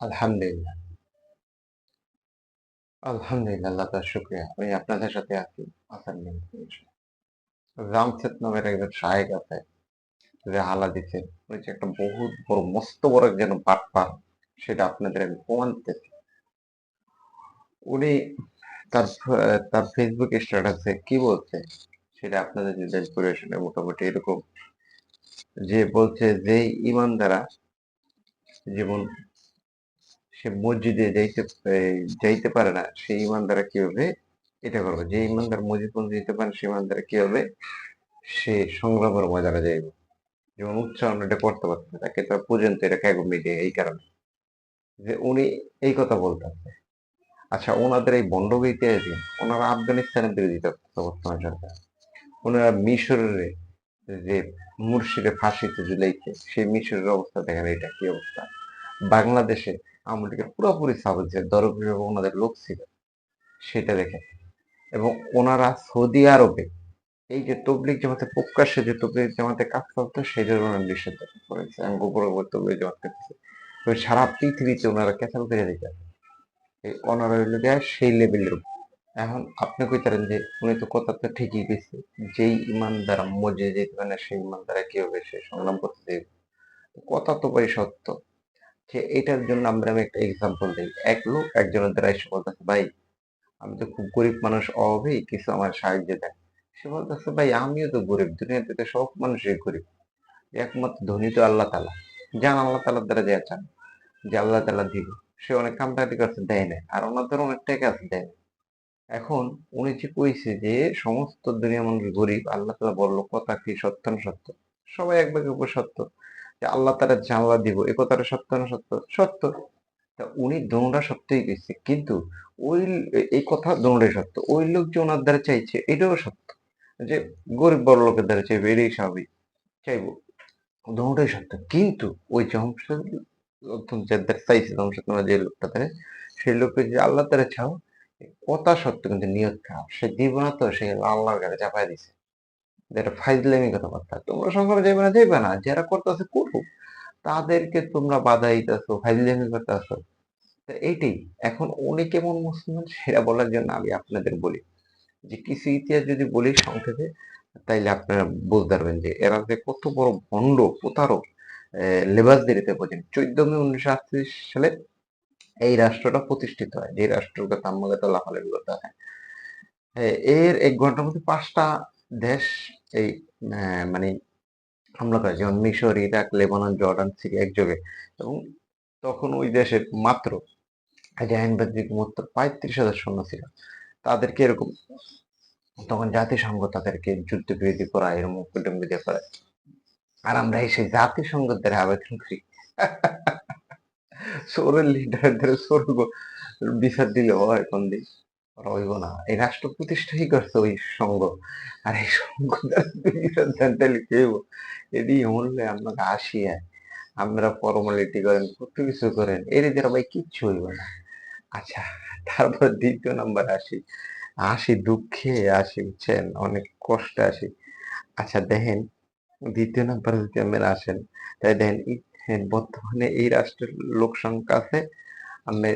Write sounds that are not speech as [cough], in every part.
আলহামদুলিল্লাহ। আলহামদুলিল্লাহ তাআলার শুকরিয়া। আমি আপনাদের সাথে আছি। জামশেদ নামের একজন আছে। যে হালাদিসের ওই যে একটা বহুত বড়, মস্ত বড় সেটা আপনাদের আমি। উনি তার তার Facebook স্ট্যাটাসে কি বলছে, সেটা আপনাদের যদি পড়ে মোটামুটি এরকম যে বলছে যেই ইমানদারা যেমন সে মসজিদে যাইতে যাইতে পারে না সেই ইমানদারা কি হবে এটা করবে। যে ইমানদার মসজিদ পর্যন্ত যেতে পারে সেই ইমানদারা কি হবে সে সংগ্রামের ময়দানে যাইবে। যেমন উচ্চারণ এটা করতে পারছে না, কিন্তু পর্যন্ত এটা কেগো মিডিয়া, এই কারণে। যে উনি এই কথা বলতেছে। আচ্ছা ওনাদের এই বন্ড ইতিহাসে, ওনারা আফগানিস্তানের করতেছে বর্তমান সরকার। ওনারা মিশরের যে মুর্শিদে ফাঁসিতে ঝুলাইছে, সেই মিশরের অবস্থা দেখেন, এটা কি অবস্থা। বাংলাদেশে আওয়ামী লীগের পুরোপুরি সাপোর্ট ছিল দরবেশ ওনাদের লোক ছিল, সেটা দেখেন এবং ওনারা সৌদি আরবে এই যে তবলিগ জামাতে, প্রকাশ্যে যে তবলিগ জামাতে কাজ করতো সেটার ওনারা নিষেধ করেছে গোপনে তবলিগ জামাত করতেছে। সারা পৃথিবীতে ওনারা ক্যাচাল করে দিতে এই গিয়া সেই লেভেলের এখন আপনি কই কইতারেন যে উনি তো কথা তো ঠিকই গেছে যেই ইমানদার মজে যেতে পারে সেই ইমানদারা কি হবে সে সংগ্রাম করতে দেবে? কথা তো ভাই সত্য। এটার জন্য আমরা আমি একটা এক্সাম্পল দিই। এক লোক একজনের দ্বারা এসে বলতেছে, ভাই, আমি তো খুব গরিব মানুষ অভাবেই কিছু আমার সাহায্য দেয় সে বলতেছে, ভাই, আমিও তো গরিব, দুনিয়াতে তো সব মানুষই গরিব। একমাত্র ধনী তো আল্লাহ তালা যান আল্লাহ তালার দ্বারা দেয়া চান, যে আল্লাহ তালা দিব। সে অনেক কামটাটি করছে, দেয় না আর ওনাদের অনেক টাকা আছে, দেয় না এখন উনি যে কইছে যে, সমস্ত দুনিয়া মানুষ গরিব, আল্লাহ তালা বলল, কথা কি সত্য না সত্য? সবাই এক ভাগের উপর সত্য। যে আল্লাহ তারা জানলা দিব, এ কথাটা সত্য না সত্য? সত্য। তা উনি দোনোটা সত্যই কইছে কিন্তু ওই এই কথা দোনোটাই সত্য। ওই লোক যে ওনার দ্বারা চাইছে, এটাও সত্য। যে গরিব বড় লোকের দ্বারা চাইবে, এটাই স্বাভাবিক, চাইব। দোনোটাই সত্য। কিন্তু ওই জমশেদ যার দ্বারা চাইছে যে লোকটা দ্বারা সেই লোককে যে আল্লাহ দ্বারা চাও, কথা সত্য, কিন্তু নিয়ত খারাপ। সে দিব না তো, সে আল্লাহর কাছে চাপাই দিছে। যেটা ফাইজলামি কথাবার্তা। তোমরা সংগ্রামে যাইবে না যাইবে না, যারা করতেছে করুক, তাদেরকে তোমরা বাধা দিতেছো, ফাইজলামি করতেছো। এইটাই। এখন উনি কেমন মুসলমান, সেটা বলার জন্য আমি আপনাদের বলি যে, কিছু ইতিহাস যদি বলি সংক্ষেপে, তাইলে আপনারা বুঝতে পারবেন যে, এরা যে কত বড় ভণ্ড, প্রতারক লেবাস দিতে বোঝেন। চোদ্দ মে উনিশশো আটত্রিশ সালে এই রাষ্ট্রটা প্রতিষ্ঠিত হয়, যে রাষ্ট্রের কথা আমাকে তো লাফালাফি করতে হয়। এর এক ঘণ্টার মধ্যে পাঁচটা দেশ এই মানে হামলা করে। যেমন মিশর, ইরাক, লেবানন, জর্ডান, সিরিয়া একযোগে। এবং তখন ওই দেশের মাত্র আইনবাদী মাত্র পঁয়ত্রিশ হাজার সৈন্য ছিল, তাদেরকে এরকম তখন জাতিসংঘ তাদেরকে যুদ্ধ বিরোধী করা এরকম দিয়ে করে আর আমরা এসে জাতিসংঘের আবেদন করি। [laughs] সোরের লিডারদের স্বর্গ বিচার দিলে হয় কোন দিন? রইব না। এই রাষ্ট্র প্রতিষ্ঠাই করছে ওই সংঘ আর এই সংঘ তাহলে কেউ? এটি হলে আপনাকে আসিয়া আমরা ফর্মালিটি করেন, কত কিছু করেন, এর দ্বারা ভাই কিচ্ছু হইব না। আচ্ছা তারপর দ্বিতীয় নাম্বার আসি। আসি দুঃখে, আসি বুঝছেন, অনেক কষ্টে আসি। আচ্ছা দেখেন, দ্বিতীয় নাম্বার যদি আমরা আসেন তাই দেখেন বর্তমানে এই রাষ্ট্রের লোক সংখ্যা আছে আমি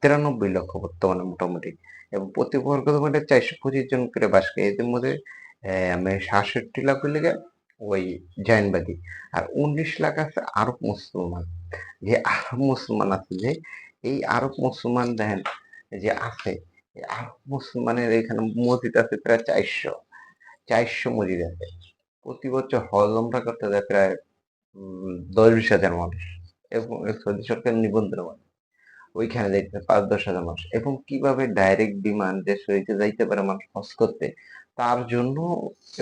তিরানব্বই লক্ষ বর্তমানে মোটামুটি। এবং প্রতি বর্গ মানে চারশো পঁচিশ জন করে বাস করে। এদের মধ্যে আমি সাতষট্টি লাখ লেগে ওই জৈনবাদী। আর উনিশ লাখ আছে আরব মুসলমান। যে আরব মুসলমান আছে যে, এই আরব মুসলমান দেখেন, যে আছে আরব মুসলমানের এখানে মসজিদ আছে প্রায় চারশো চারশো মসজিদ আছে। প্রতি বছর হজ করতে যায় প্রায় দশ বিশ হাজার মানুষ। এবং সৌদি সরকার নিবন্ধন মানুষ ওইখানে যাইতে পাঁচ দশ হাজার মানুষ। এবং কীভাবে ডাইরেক্ট বিমান দেশ হইতে যাইতে পারে মানুষ হজ করতে, তার জন্য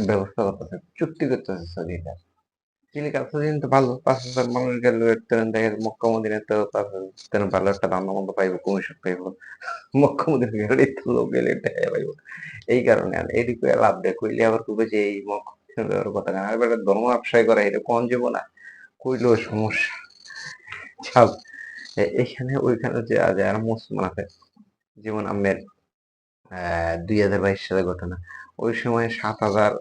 ব্যবস্থা করতেছে চুক্তি করতেছে সৌদিটা চিলিকা সৌদিন তো ভালো। পাঁচ হাজার মানুষ গেল দেখে মক্কা মদিনে তো হাজার ভালো একটা রান্না মন্দ পাইবো কমিশন পাইবো। মক্কা মদিনে গেলে তো লোক গেলে পাইবো। এই কারণে আর এদিকে লাভ দেয় কইলে আবার কবে যে এই মক্কা কথা আর ধর্ম ব্যবসায় করা এটা কোন যাব না কইলেও সমস্যা। এখানে ওইখানে যে যারা মুসলমান আছে যেমন আমের দুই হাজার বাইশ সালের ঘটনা ওই সময় সাত হাজার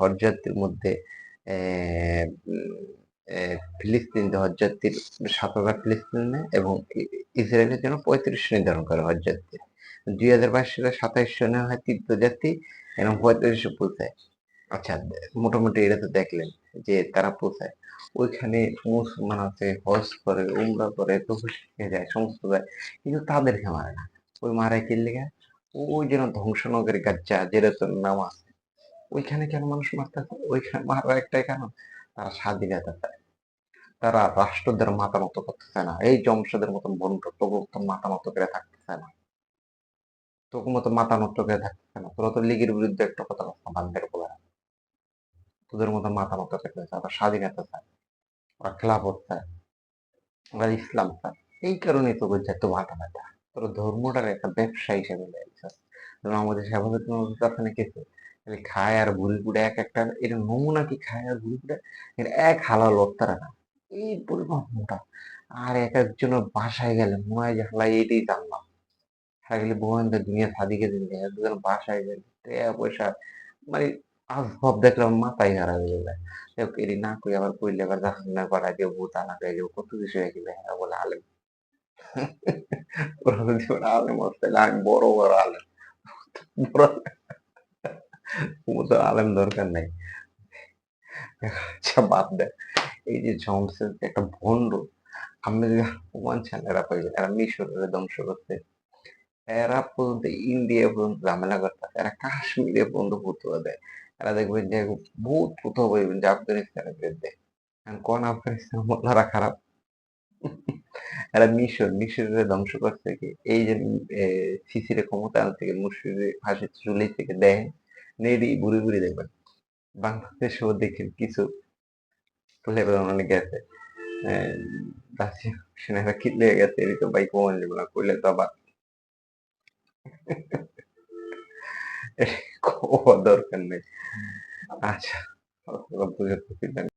হজযাত্রীর মধ্যে এ ফিলিস্তিন হজযাত্রীর ৭,০০০ ফিলিস্তিনে এবং ইসরায়েলের জন্য ৩৫ নির্ধারণ করে হজযাত্রী। ২০২২ সালে ২৭ জনে হয় তীর্থযাত্রী এবং ৩৫ পৌঁছায়। আচ্ছা মোটামুটি এটা তো দেখলেন যে তারা পৌঁছায়। ওইখানে মুসলমান আছে, হজ করে, উমরা করে, শিখে যায়, সমস্ত যায়। কিন্তু তাদেরকে মারে না। ওই মারে কি লিগা? ওই যেন ধ্বংসনগরী গাজ্জা যেটাতে নাম আছে। ওইখানে কেন মানুষ মারতেছে? ওইখানে মারার একটাই কারণ তারা স্বাধীনতা চায়। তারা রাষ্ট্রদের মাথা নত করতেছে না। এই জমশেদের মতন তোর মতন মাথা নত করে থাকতেছে না। তোর মতো মাথা নত করে থাকতেছে না। তোরা তো লীগের বিরুদ্ধে একটা কথা কস না বান্দের পোলারা। তোদের মতো মাথা নত করতে চায়। ওরা স্বাধীনতা চায়। ওরা খেলাফত চায়। ওরা ইসলাম চায়। এই কারণে তোদের যে এত মাথা ব্যথা। তোরা ধর্মটারে একটা ব্যবসা হিসেবে আমাদের সেবাযত্ন আছে না কিছু? খালি খায় আর ভুঁড়ি কুড়ে এক একটা, এর নমুনা কি খায় আর ভুঁড়ি কুড়ে এর এক হালাল লড়তারে না। এই পরিমাণ মোটা। আর এক একজনের বাসায় গেলে মনে হয় যে হালাই এটাই জানলাম। হ্যাঁ খালি ভগবানদের দুনিয়া সাদিকে একজনের বাসায় গেলে পয়সা মানে আজব দেখলে আমার মাথাই খারাপ হয়ে এটি না আবার আবার জাহান্নামে পাঠায় দিব, ভূত আনা কত কিছু হয়ে বলে আলেম। ওরা যদি ওরা আলেম আমি বড়, বড় আলেম। তো আলেম দরকার নাই। আচ্ছা বাদ দেন। এই যে জমসের একটা ভণ্ড আপনি যদি প্রমাণ চান এরা পাইবেন। এরা মিশরে ধ্বংস করছে। এরা পর্যন্ত ইন্ডিয়া পর্যন্ত ঝামেলা করতেছে। এরা কাশ্মীরে পর্যন্ত ফতুয়া দেয়। এরা দেখবেন যে বহুত ফতুয়া পাইবেন যে আফগানিস্তানের বিরুদ্ধে। কোন আফগানিস্তান মোল্লারা খারাপ? এরা মিশর, মিশরে ধ্বংস করছে কি? এই যে সিসিরে ক্ষমতা আনছে কি মুর্শিদে ফাঁসির ঝুলি থেকে দেয় নেড়ি বুড়ি, বুড়ি দেখবেন। বাংলাদেশেও দেখেন কিছু লেবানন অনেক গেছে। রাশিয়া সেনারা কি লেগে গেছে এটি তো দিব না। কইলে তো আবার [laughs] কোয়া দরকার নেই। আচ্ছা